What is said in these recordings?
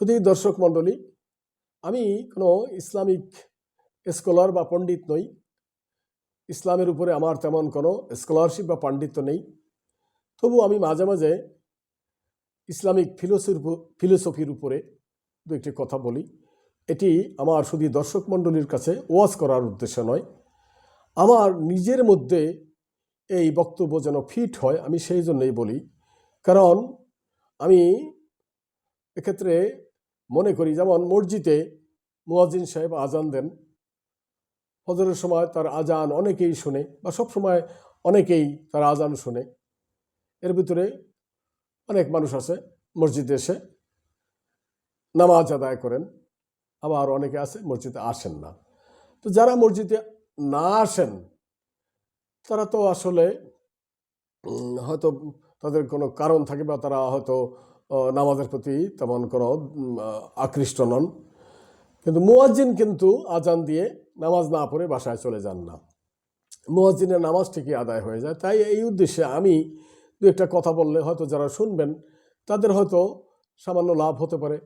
শুধু দর্শক মণ্ডলী, আমি কোনো ইসলামিক স্কলার বা পণ্ডিত নই। ইসলামের উপরে আমার তেমন কোনো স্কলারশিপ বা পাণ্ডিত্য নেই। তবু আমি মাঝে মাঝে ইসলামিক ফিলোসফির ফিলোসফির উপরে দু একটি কথা বলি। এটি আমার শুধু দর্শক মণ্ডলীর কাছে ওয়াজ করার উদ্দেশ্য নয়। আমার নিজের মধ্যে এই বক্তব্য যেন ফিট হয়, আমি সেই জন্যই বলি। কারণ আমি এক্ষেত্রে মনে করি, যেমন মসজিদে মুয়াজ্জিন সাহেব আজান দেন। হজরের সময় তার আজান অনেকেই শুনে বা সব সময় অনেকেই তার আজান শুনে। এর ভিতরে অনেক মানুষ আছে, মসজিদে এসে নামাজ আদায় করেন, আবার অনেকে আছে মসজিদে আসেন না। তো যারা মসজিদে না আসেন, তারা তো আসলে হয়তো তাদের কোনো কারণ থাকে বা তারা হয়তো নামাজের প্রতি তেমন কোনো আকৃষ্ট নন। কিন্তু মুয়াজ্জিন কিন্তু আজান দিয়ে নামাজ না পড়ে বাসায় চলে যান না। মুয়াজ্জিনের নামাজ ঠিকই আদায় হয়ে যায়। তাই এই উদ্দেশ্যে আমি দু একটা কথা বললে হয়তো যারা শুনবেন, তাদের হয়তো সামান্য লাভ হতে পারে।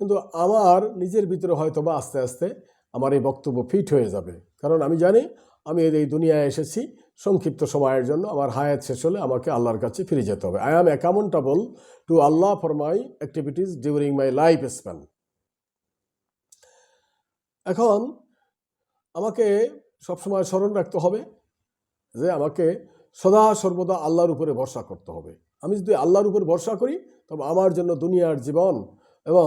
কিন্তু আমার নিজের ভিতরে হয়তো বা আস্তে আস্তে আমার এই বক্তব্য ফিট হয়ে যাবে। কারণ আমি জানি, আমি এই দুনিয়ায় এসেছি সংক্ষিপ্ত সময়ের জন্য আমার হায়াত শেষ হলে আমাকে আল্লাহর কাছে ফিরে যেতে হবে। I am accountable to Allah for my activities during my life span এখন আমাকে সবসময় স্মরণ রাখতে হবে যে আমাকে সদা সর্বদা আল্লাহর উপরে ভরসা করতে হবে। আমি যদি আল্লাহর উপর ভরসা করি, তবে আমার জন্য দুনিয়ার জীবন এবং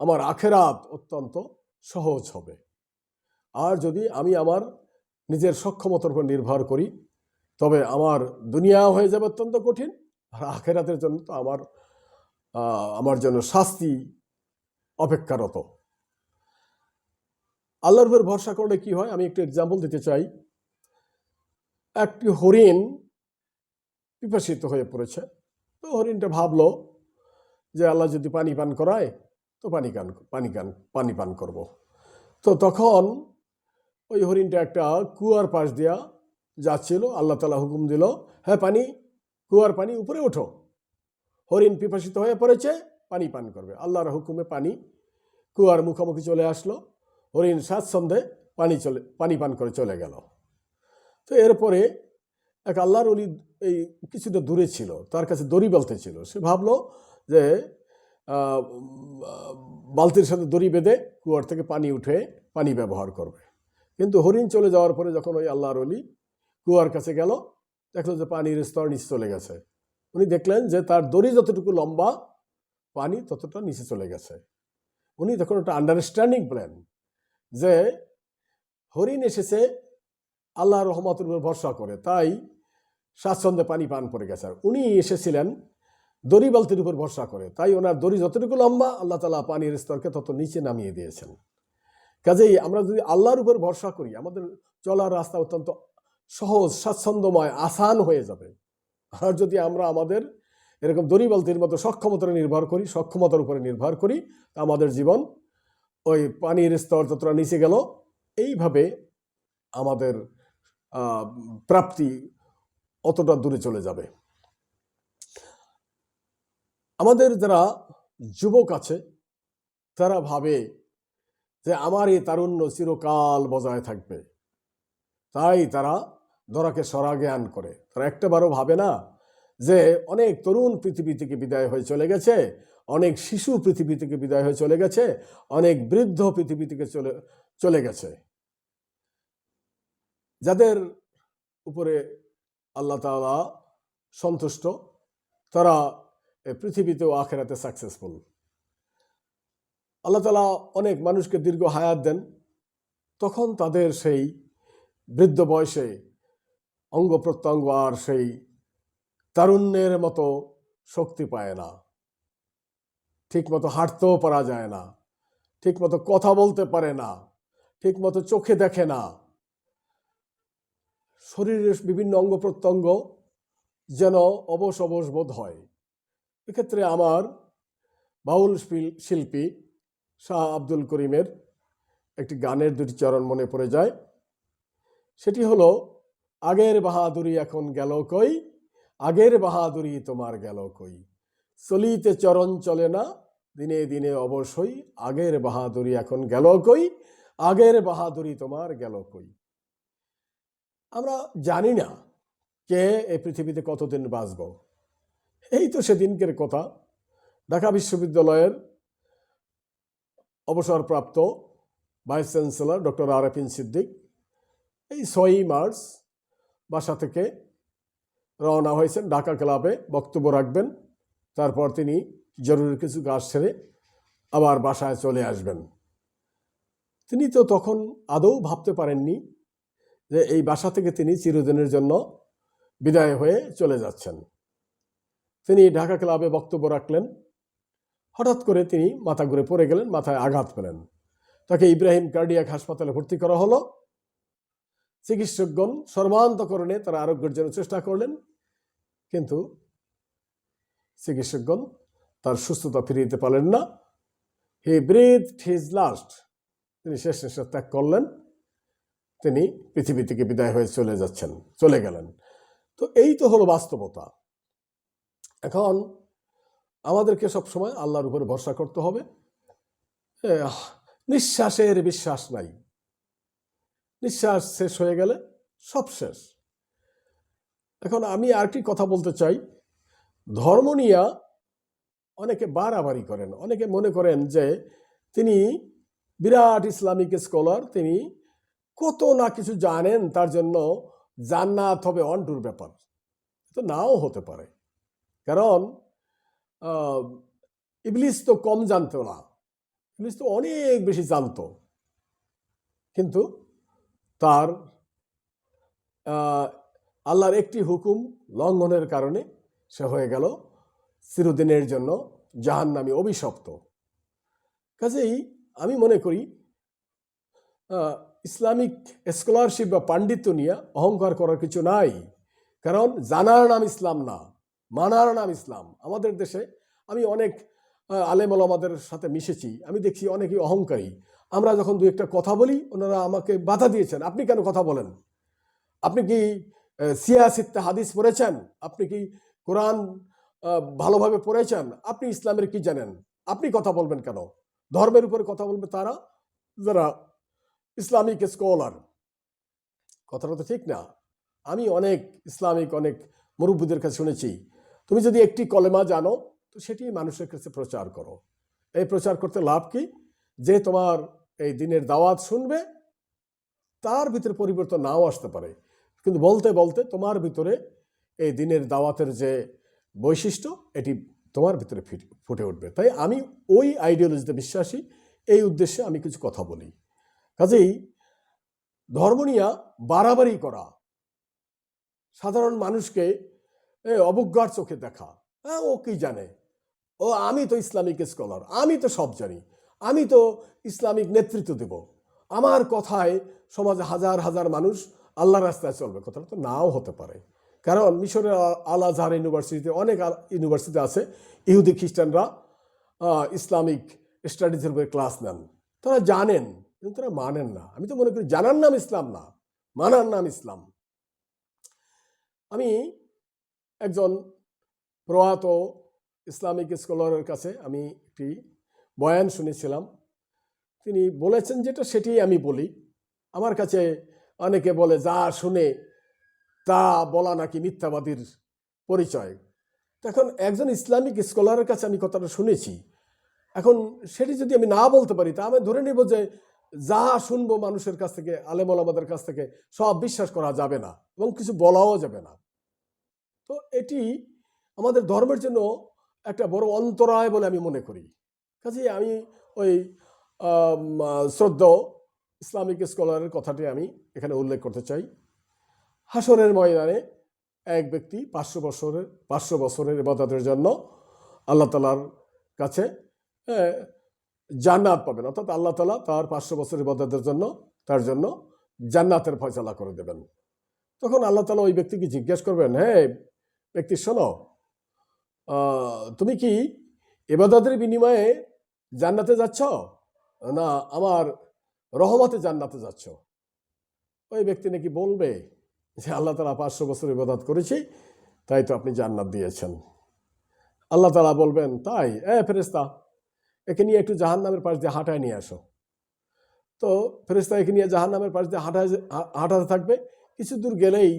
আমার আখেরাত অত্যন্ত সহজ হবে। আর যদি আমি আমার নিজের সক্ষমতার উপর নির্ভর করি তবে আমার দুনিয়া হয়ে যাবে অত্যন্ত কঠিন আর আখেরাতের জন্য তো আমার আমার জন্য শাস্তি অপেক্ষারত। আল্লাহর উপর ভরসা করলে কি হয়? আমি একটু এক্সাম্পল দিতে চাই। একটি হরিণ পিপাসিত হয়ে পড়েছে। তো হরিণটা ভাবলো যে আল্লাহ যদি পানি পান করায়, তো পানি কান পানি কান পানি পান করব। তো তখন ওই হরিণটা একটা কুয়ার পাশ দিয়া যাচ্ছিল আল্লাহ তালা হুকুম দিল হ্যাঁ পানি, কুয়ার পানি উপরে ওঠো। হরিণ পিপাসিত হয়ে পড়েছে, পানি পান করবে। আল্লাহর হুকুমে পানি, কুয়ার মুখোমুখি চলে আসলো। হরিণ স্বাচ্ছন্দ্যে পানি চলে, পানি পান করে চলে গেল। তো এরপরে এক আল্লাহর অলি এই কিছুটা দূরে ছিল, তার কাছে দড়ি বালতি ছিল। সে ভাবলো যে বালতির সাথে দড়ি বেঁধে কুয়ার থেকে পানি উঠে পানি ব্যবহার করবে। কিন্তু হরিণ চলে যাওয়ার পরে যখন ওই আল্লাহর অলি কুয়ার কাছে গেল, দেখল যে পানির স্তর নিচে চলে গেছে। উনি দেখলেন যে তার দড়ি যতটুকু লম্বা, পানি ততটা নিচে চলে গেছে। উনি তখন একটা আন্ডারস্ট্যান্ডিং প্ল্যান যে হরিণ এসেছে, আল্লাহ রহমতের উপর ভরসা করে, তাই স্বাচ্ছন্দ্যে পানি পান করে গেছে। আর উনি এসেছিলেন দড়ি বালতির উপর ভরসা করে, তাই ওনার দড়ি যতটুকু লম্বা, আল্লাহ তালা পানির স্তরকে তত নিচে নামিয়ে দিয়েছেন। কাজেই আমরা যদি আল্লাহর উপর ভরসা করি, আমাদের চলার রাস্তা অত্যন্ত সহজ, স্বাচ্ছন্দ্যময়, আসান হয়ে যাবে। আর যদি আমরা আমাদের এরকম দড়িবালতির মতো সক্ষমতার নির্ভর করি সক্ষমতার উপরে নির্ভর করি, তা আমাদের জীবন ওই পানির স্তর যতটা নিচে গেল, এইভাবে আমাদের প্রাপ্তি অতটা দূরে চলে যাবে। আমাদের যারা যুবক আছে, তারা ভাবে যে আমার এই তারুণ্য চিরকাল বজায় থাকবে। তাই তারা ধরাকে সরা জ্ঞান করে। তারা একটাবারও ভাবে না যে অনেক তরুণ পৃথিবী থেকে বিদায় হয়ে চলে গেছে, অনেক শিশু পৃথিবী থেকে বিদায় হয়ে চলে গেছে, অনেক বৃদ্ধ পৃথিবী থেকে চলে চলে গেছে। যাদের উপরে আল্লাহ তাআলা সন্তুষ্ট, তারা পৃথিবীতেও আখেরাতে সাকসেসফুল আল্লাহ তালা অনেক মানুষকে দীর্ঘ হায়াত দেন, তখন তাদের সেই বৃদ্ধ বয়সে অঙ্গ প্রত্যঙ্গ আর সেই তারুণ্যের মতো শক্তি পায় না। ঠিক মতো হাঁটতেও পারা যায় না। ঠিক মতো কথা বলতে পারে না। ঠিক মতো চোখে দেখে না। শরীরের বিভিন্ন অঙ্গ প্রত্যঙ্গ যেন অবশ অবশ বোধ হয়। এক্ষেত্রে আমার বাউল শিল্পী শাহ আব্দুল করিমের একটি গানের দুটি চরণ মনে পড়ে যায়। সেটি হলো আগের বাহাদুরি এখন গেল কই? আগের বাহাদুরি তোমার গেল কই? চলিতে চরণ চলে না, দিনে দিনে অবশ্যই আগের বাহাদুরি এখন গেল কই? আগের বাহাদুরি তোমার গেল কই? আমরা জানি না কে এই পৃথিবীতে কতদিন বাঁচব। এই তো সেদিনকের কথা। ঢাকা বিশ্ববিদ্যালয়ের অবসরপ্রাপ্ত vice chancellor doctor Arefin Siddique. এই ছয়ই মার্চ বাসা থেকে রওনা হয়েছেন। ঢাকা ক্লাবে বক্তব্য রাখবেন। তারপর তিনি জরুরি কিছু কাজ সেরে আবার বাসায় চলে আসবেন। তিনি তো তখন আদৌ ভাবতে পারেননি যে এই বাসা থেকে তিনি চিরদিনের জন্য বিদায় হয়ে চলে যাচ্ছেন। তিনি ঢাকা ক্লাবে বক্তব্য রাখলেন। হঠাৎ করে তিনি মাথা ঘুরে পড়ে গেলেন, মাথায় আঘাত পেলেন। তাকে ইব্রাহিম কার্ডিয়াক হাসপাতালে ভর্তি করা হলো। চিকিৎসকগণ সর্বান্তকরণে তারা আরোগ্যের জন্য চেষ্টা করলেন কিন্তু চিকিৎসকগণ তার সুস্থতা ফিরিয়ে দিতে পারলেন না। হি ব্রিথ হিজ লাস্ট তিনি শেষ নিঃশ্বাস ত্যাগ করলেন তিনি পৃথিবী থেকে বিদায় হয়ে চলে যাচ্ছেন, চলে গেলেন। তো এই তো হলো বাস্তবতা এখন আমাদেরকে সবসময় আল্লাহর উপরে ভরসা করতে হবে। নিঃশ্বাসের বিশ্বাস নাই। নিঃশ্বাস শেষ হয়ে গেলে সব শেষ। এখন আমি আরেকটি কথা বলতে চাই। ধর্ম নিয়ে অনেকে বাড়াবাড়ি করেন। অনেকে মনে করেন যে তিনি বিরাট ইসলামিক স্কলার, তিনি কত না কিছু জানেন, তার জন্য জান্নাত হবে অন্টুর ব্যাপার। তো নাও হতে পারে। কারণ ইবলিস তো কম জানতো না। ইবলিস তো অনেক বেশি জানতো। কিন্তু তার আল্লাহর একটি হুকুম লঙ্ঘনের কারণে সে হয়ে গেল চিরদিনের জন্য জাহান্নামী অভিশপ্ত। কাজেই আমি মনে করি ইসলামিক স্কলারশিপ বা পাণ্ডিত্য নিয়ে অহংকার করার কিছু নাই। কারণ জানার নাম ইসলাম না, মানার নাম ইসলাম। আমাদের দেশে আমি অনেক আলেম আমাদের সাথে মিশেছি। আমি দেখছি অনেকেই অহংকারী। আমরা যখন দু একটা কথা বলি, ওনারা আমাকে বাধা দিয়েছেন। আপনি কেন কথা বলেন? আপনি কি সিয়াসিত্তে হাদিস পড়েছেন? আপনি কি কোরআন ভালোভাবে পড়েছেন? আপনি ইসলামের কি জানেন? আপনি কথা বলবেন কেন? ধর্মের উপরে কথা বলবে তারা? যারা ইসলামিক স্কলার। কথাটা তো ঠিক না। আমি অনেক ইসলামিক, অনেক মুরব্বীদের কাছে শুনেছি। তুমি যদি একটি কলেমা জানো, তো সেটি মানুষের কাছে প্রচার করো। এই প্রচার করতে লাভ কি? যে তোমার এই দিনের দাওয়াত শুনবে, তার ভিতরে পরিবর্তন নাও আসতে পারে। কিন্তু বলতে বলতে তোমার ভিতরে এই দিনের দাওয়াতের যে বৈশিষ্ট্য, এটি তোমার ভিতরে ফিট- উঠবে। তাই আমি ওই আইডিওলজিতে বিশ্বাসী, এই উদ্দেশ্যে আমি কিছু কথা বলি। কাজেই ধর্ম নিয়ে বাড়াবাড়ি করা, সাধারণ মানুষকে অবজ্ঞার চোখে দেখা হ্যাঁ ও কি জানে? ও আমি তো ইসলামিক স্কলার আমি তো সব জানি। আমি তো ইসলামিক নেতৃত্ব দেব। আমার কথায় সমাজে হাজার হাজার মানুষ আল্লাহ রাস্তায় চলবে। কথাটা তো নাও হতে পারে। কারণ মিশরের আল আজহার ইউনিভার্সিটিতে অনেক ইউনিভার্সিটি আছে। ইহুদি খ্রিস্টানরা ইসলামিক স্টাডিজের উপরে ক্লাস নেন। তারা জানেন, কিন্তু তারা মানেন না। আমি তো মনে করি জানার নাম ইসলাম না, মানার নাম ইসলাম। আমি একজন প্রয়াত ইসলামিক স্কলারের কাছে আমি একটি বয়ান শুনেছিলাম। তিনি বলেছেন যেটা সেটি আমি বলি। আমার কাছে অনেকে বলে, যা শুনে তা বলা নাকি মিথ্যাবাদীর পরিচয়? এখন একজন ইসলামিক স্কলারের কাছে আমি কথাটা শুনেছি। এখন সেটি যদি আমি না বলতে পারি, তা আমি ধরে নেব যে যা শুনব মানুষের কাছ থেকে আলেমল আমাদের কাছ থেকে, সব বিশ্বাস করা যাবে না এবং কিছু বলাও যাবে না। তো এটি আমাদের ধর্মের জন্য একটা বড় অন্তরায় বলে আমি মনে করি। কাজেই আমি ওই শ্রদ্ধেয় ইসলামিক স্কলারের কথাটি আমি এখানে উল্লেখ করতে চাই। হাসরের ময়দানে এক ব্যক্তি পাঁচশো বছরের পাঁচশো বছরের ইবাদতের জন্য আল্লাহ তালার কাছে জান্নাত পাবেন। অর্থাৎ আল্লাহ তালা তার পাঁচশো বছরের ইবাদতের জন্য, তার জন্য জান্নাতের ফয়সলা করে দেবেন। তখন আল্লাহ তালা ওই ব্যক্তিকে জিজ্ঞেস করবেন হ্যাঁ ব্যক্তি, শোনো তুমি কি এবাদতের বিনিময়ে জান্নাতে যাচ্ছ? না, আমার রহমতে জান্নাতে যাচ্ছ। ওই ব্যক্তি নাকি বলবে যে, আল্লাহ তালা পাঁচশো বছর ইবাদত করেছি, তাই তো আপনি জান্নাত দিয়েছেন। আল্লাহ তালা বলবেন, তাই? এ ফেরেস্তা একে নিয়ে একটু জাহান নামের পাশ দিয়ে হাঁটায় নিয়ে আসো। তো ফেরেস্তা একে নিয়ে জাহান নামের পাশ দিয়ে হাঁটায় হাঁটাতে থাকবে। কিছু দূর গেলেই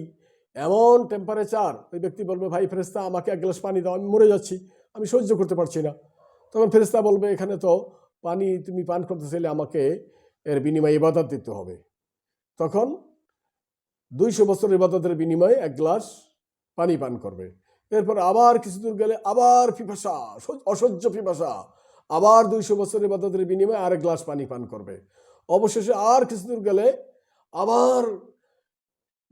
এমন টেম্পারেচার ওই ব্যক্তি বলবে, ভাই ফেরেস্তা আমাকে এক গ্লাস পানি দাও, আমি মরে যাচ্ছি। আমি সহ্য করতে পারছি না। তখন ফেরেস্তা বলবে, এখানে তো পানি, তুমি পান করতে চাইলে আমাকে এর বিনিময়ে ইবাদত দিতে হবে। তখন দুইশো বছর ইবাদতের বিনিময়ে এক গ্লাস পানি পান করবে। এরপর আবার কিছু দূর গেলে আবার পিপাসা অসহ্য পিপাসা, আবার দুইশো বছর ইবাদতের বিনিময়ে আর এক গ্লাস পানি পান করবে। অবশেষে আর কিছু দূর গেলে আবার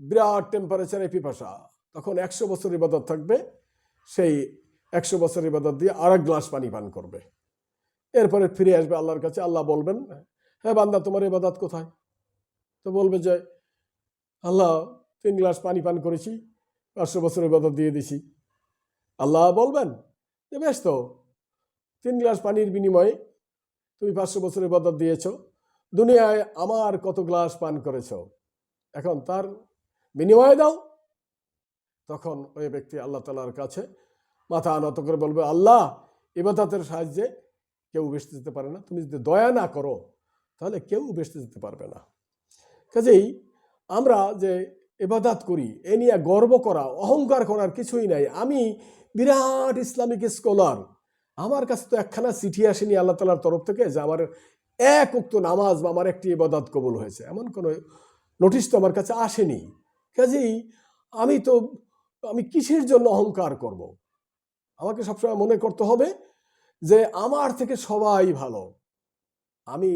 বিরাট টেম্পারেচারে পিপাসা। তখন একশো বছর ইবাদত থাকবে, সেই একশো বছর ইবাদত দিয়ে আর এক গ্লাস পানি পান করবে। এরপরে ফিরে আসবে আল্লাহর কাছে, আল্লাহ বলবেন হ্যাঁ বান্দা, তোমার ইবাদত কোথায়? তো বলবে যে, আল্লাহ, তিন গ্লাস পানি পান করেছি, পাঁচশো বছর ইবাদত দিয়ে দিছি। আল্লাহ বলবেন যে বেশ তো, তিন গ্লাস পানির বিনিময়ে তুমি পাঁচশো বছর ইবাদত দিয়েছ, দুনিয়ায় আমার কত গ্লাস পান করেছ? এখন তার বিনিময়ে দাও। তখন ওই ব্যক্তি আল্লাহ তালার কাছে মাথা নত করে বলবে, আল্লাহ ইবাদতের সাহায্যে কেউ বেসতে যেতে পারে না। তুমি যদি দয়া না করো, তাহলে কেউ বেসতে যেতে পারবে না। কাজেই আমরা যে এবাদাত করি, এ নিয়ে গর্ব করা, অহংকার করার কিছুই নাই। আমি বিরাট ইসলামিক স্কলার। আমার কাছে তো একখানা চিঠি আসেনি আল্লাহ তালার তরফ থেকে যে আমার এক উক্ত নামাজ বা আমার একটি ইবাদত কবুল হয়েছে। এমন কোনো নোটিশ তো আমার কাছে আসেনি। কাজেই আমি তো, আমি কিসের জন্য অহংকার করব। আমাকে সবসময় মনে করতে হবে যে আমার থেকে সবাই ভালো। আমি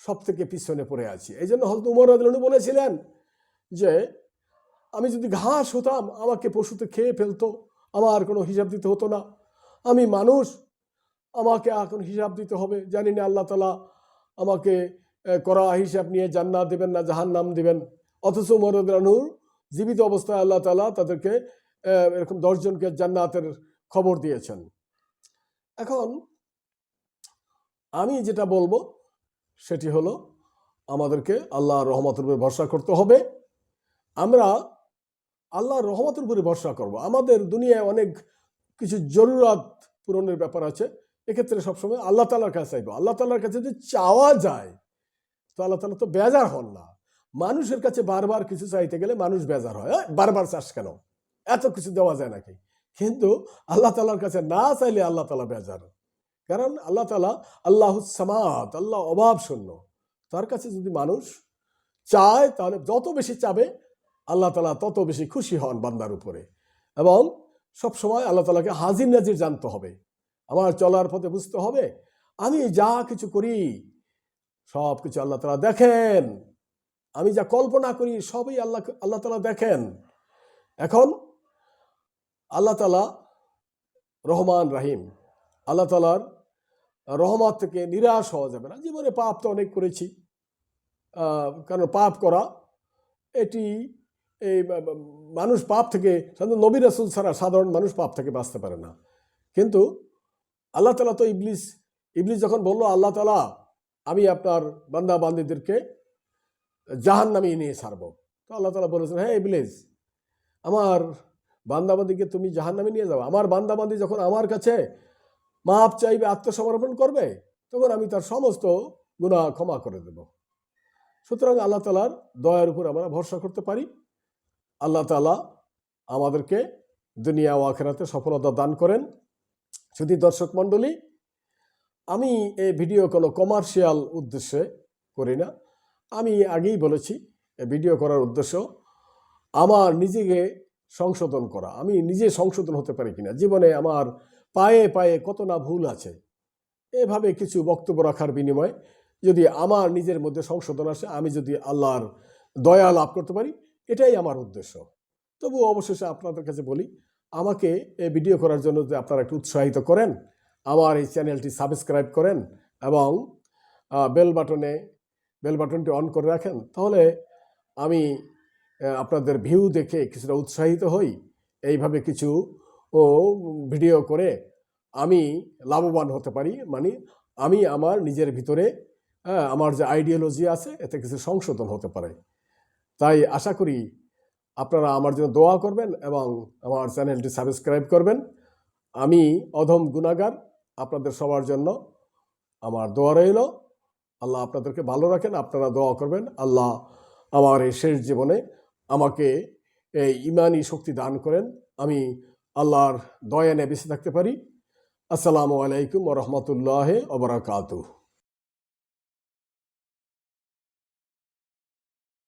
সব থেকে পিছনে পড়ে আছি। এই জন্য হয়তো উমর আদলনু বলেছিলেন যে, আমি যদি ঘাস হতাম, আমাকে পশুতে খেয়ে ফেলতো, আমার কোনো হিসাব দিতে হতো না। আমি মানুষ, আমাকে এখন হিসাব দিতে হবে। জানি না আল্লাহ তালা আমাকে করা হিসাব নিয়ে জান্নাত দেবেন না জাহান নাম দেবেন। অথচ উমর আদলানুর জীবিত অবস্থায় আল্লাহ তালা তাদেরকে এরকম দশজনকে জান্নাতের খবর দিয়েছেন। এখন আমি যেটা বলব সেটি হলো, আমাদেরকে আল্লাহর রহমতের উপরে ভরসা করতে হবে। আমরা আল্লাহর রহমতের উপরে ভরসা করব। আমাদের দুনিয়ায় অনেক কিছু জরুরাত পূরণের ব্যাপার আছে। এক্ষেত্রে সবসময় আল্লাহ তালার কাছে চাইব। আল্লাহ তালার কাছে যদি চাওয়া যায়, তো আল্লাহ তালা তো বেজার হন না। মানুষের কাছে বারবার কিছু চাইতে গেলে মানুষ বেজার হয়। বারবার চাস কেন? এত কিছু দেওয়া যায় নাকি? কিন্তু আল্লাহ তালার কাছে না চাইলে আল্লাহ তালা বেজার। কারণ আল্লাহ তালা আল্লাহ সামাদ আল্লাহ অভাব শূন্য। তার কাছে যদি মানুষ চায়, তাহলে যত বেশি চাবে, আল্লাহ তালা তত বেশি খুশি হন বান্দার উপরে। এবং সব সময় আল্লাহ তালাকে হাজির নাজির জানতে হবে। আমার চলার পথে বুঝতে হবে, আমি যা কিছু করি, সব কিছু আল্লাহ তালা দেখেন। আমি যা কল্পনা করি, সবই আল্লাহ আল্লাহ তালা দেখেন। এখন আল্লাহ তালা রহমান রাহিম। আল্লাহ তালার রহমত থেকে নিরাশ হওয়া যাবে না। জীবনে পাপ তো অনেক করেছি। কারণ পাপ করা, এটি এই মানুষ পাপ থেকে সাধারণত নবী রাসুল ছাড়া সাধারণ মানুষ পাপ থেকে বাঁচতে পারে না। কিন্তু আল্লাহ তালা তো ইবলিস ইবলিস যখন বলল, আল্লাহ তালা আমি আপনার বান্দা বান্দিদেরকে জাহান নামিয়ে নিয়ে ছাড়বো। তো আল্লাহ তালা বলেছেন হ্যাঁ ইবলিস, আমার বান্দাবান্দিকে তুমি জাহান নামে নিয়ে যাও। আমার বান্দাবান্দি যখন আমার কাছে মাপ চাইবে, আত্মসমর্পণ করবে, তখন আমি তার সমস্ত গুণা ক্ষমা করে দেব। সুতরাং আল্লাহ তালার দয়ার উপর আমরা ভরসা করতে পারি। আল্লাহ তালা আমাদেরকে দুনিয়া ও আখেরাতে সফলতা দান করেন। শুধু দর্শক মণ্ডলী, আমি এই ভিডিও কোনো কমার্শিয়াল উদ্দেশ্যে করি না। আমি আগেই বলেছি ভিডিও করার উদ্দেশ্য, আমার নিজেকে সংশোধন করা। আমি নিজে সংশোধন হতে পারি কিনা? জীবনে আমার পায়ে পায়ে কত না ভুল আছে। এভাবে কিছু বক্তব্য রাখার বিনিময়ে যদি আমার নিজের মধ্যে সংশোধন আসে, আমি যদি আল্লাহর দয়া লাভ করতে পারি, এটাই আমার উদ্দেশ্য। তবু অবশেষে আপনাদের কাছে বলি, আমাকে এই ভিডিও করার জন্য যদি আপনারা একটু উৎসাহিত করেন, আমার এই চ্যানেলটি সাবস্ক্রাইব করেন এবং বেল বাটনে, বেল বাটনটি অন করে রাখেন, তাহলে আমি আপনাদের ভিউ দেখে কিছুটা উৎসাহিত হই। এইভাবে কিছু, ও ভিডিও করে আমি লাভবান হতে পারি। মানে আমি আমার নিজের ভিতরে আমার যে আইডিওলজি আছে, এতে কিছু সংশোধন হতে পারে। তাই আশা করি আপনারা আমার জন্য দোয়া করবেন এবং আমার চ্যানেলটি সাবস্ক্রাইব করবেন। আমি অধম গুণাগার, আপনাদের সবার জন্য আমার দোয়া রইল। আল্লাহ আপনাদেরকে ভালো রাখেন, আপনারা দোয়া করবেন। আল্লাহ আমার এই শেষ জীবনে আমাকে এই ইমানি শক্তি দান করেন। আমি আল্লাহর দয়ানে বেঁচে থাকতে পারি। আসসালামু আলাইকুম রহমতুল্লাহ ওবরাকাতুহ